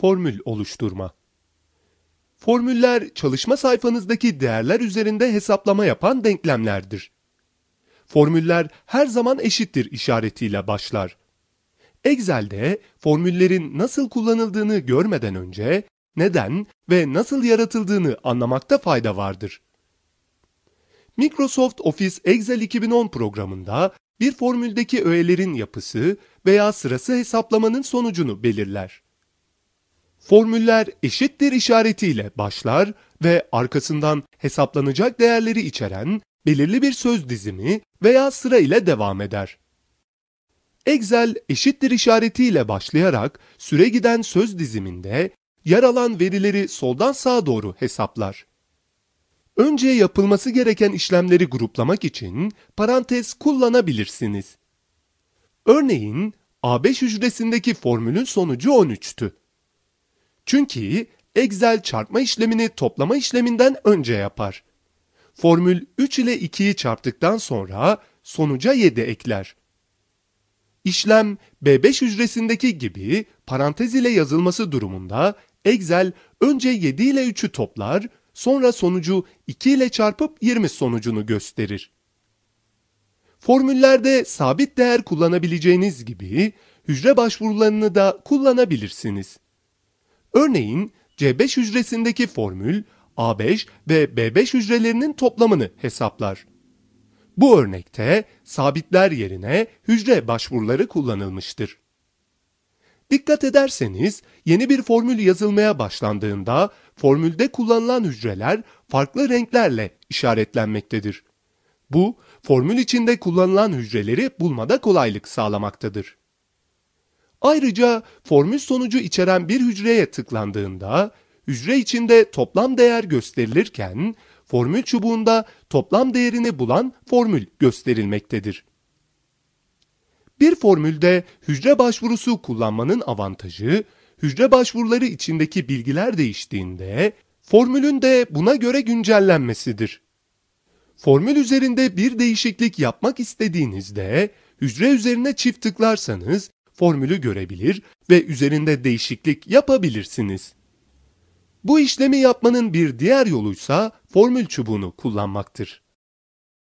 Formül oluşturma. Formüller çalışma sayfanızdaki değerler üzerinde hesaplama yapan denklemlerdir. Formüller her zaman eşittir işaretiyle başlar. Excel'de formüllerin nasıl kullanıldığını görmeden önce neden ve nasıl yaratıldığını anlamakta fayda vardır. Microsoft Office Excel 2010 programında bir formüldeki öğelerin yapısı veya sırası hesaplamanın sonucunu belirler. Formüller eşittir işaretiyle başlar ve arkasından hesaplanacak değerleri içeren belirli bir söz dizimi veya sıra ile devam eder. Excel eşittir işaretiyle başlayarak süre giden söz diziminde yer alan verileri soldan sağa doğru hesaplar. Önce yapılması gereken işlemleri gruplamak için parantez kullanabilirsiniz. Örneğin A5 hücresindeki formülün sonucu 13'tü. Çünkü Excel çarpma işlemini toplama işleminden önce yapar. Formül 3 ile 2'yi çarptıktan sonra sonuca 7 ekler. İşlem B5 hücresindeki gibi parantez ile yazılması durumunda Excel önce 7 ile 3'ü toplar, sonra sonucu 2 ile çarpıp 20 sonucunu gösterir. Formüllerde sabit değer kullanabileceğiniz gibi hücre başvurularını da kullanabilirsiniz. Örneğin C5 hücresindeki formül A5 ve B5 hücrelerinin toplamını hesaplar. Bu örnekte sabitler yerine hücre başvuruları kullanılmıştır. Dikkat ederseniz yeni bir formül yazılmaya başlandığında formülde kullanılan hücreler farklı renklerle işaretlenmektedir. Bu formül içinde kullanılan hücreleri bulmada kolaylık sağlamaktadır. Ayrıca formül sonucu içeren bir hücreye tıklandığında hücre içinde toplam değer gösterilirken formül çubuğunda toplam değerini bulan formül gösterilmektedir. Bir formülde hücre başvurusu kullanmanın avantajı, hücre başvuruları içindeki bilgiler değiştiğinde formülün de buna göre güncellenmesidir. Formül üzerinde bir değişiklik yapmak istediğinizde hücre üzerine çift tıklarsanız formülü görebilir ve üzerinde değişiklik yapabilirsiniz. Bu işlemi yapmanın bir diğer yoluysa formül çubuğunu kullanmaktır.